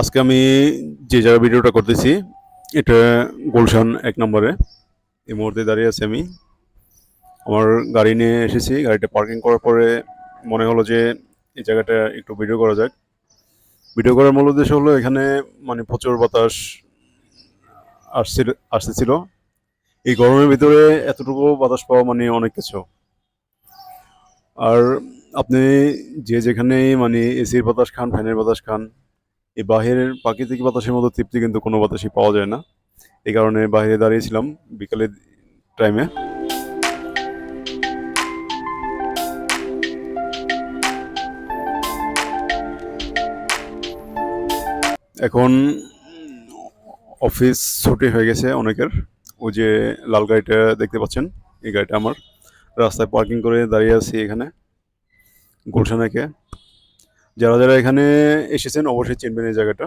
আজকে আমি যে জায়গায় ভিডিওটা করতেছি, এটা গুলশান এক নম্বরে। এই মুহূর্তে দাঁড়িয়ে আছি আমি। আমার গাড়ি নিয়ে এসেছি, গাড়িটা পার্কিং করার পরে মনে হলো যে এই জায়গাটা একটু ভিডিও করা যাক। ভিডিও করার মূল উদ্দেশ্য হলো এখানে মানে প্রচুর বাতাস আসছিল, আসতেছিল। এই গরমের ভিতরে এতটুকু বাতাস পাওয়া মানে অনেক কিছু। আর আপনি যে যেখানেই মানে এসির বাতাস খান, ফ্যানের বাতাস খান এই বাহিরের প্রাকৃতিক বাতাসের মতো তৃপ্তি কিন্তু কোনো বাতাসই পাওয়া যায় না। এই কারণে বাইরে দাঁড়িয়েছিলাম বিকালের টাইমে এখন অফিস ছুটি হয়ে গেছে অনেকের। ওই যে লাল গাড়িটা দেখতে পাচ্ছেন, এই গাড়িটা আমার। রাস্তায় পার্কিং করে দাঁড়িয়ে আছি এখানে গুলশান একে যারা যারা এখানে এসেছেন অবশ্যই চিনবেন এই জায়গাটা।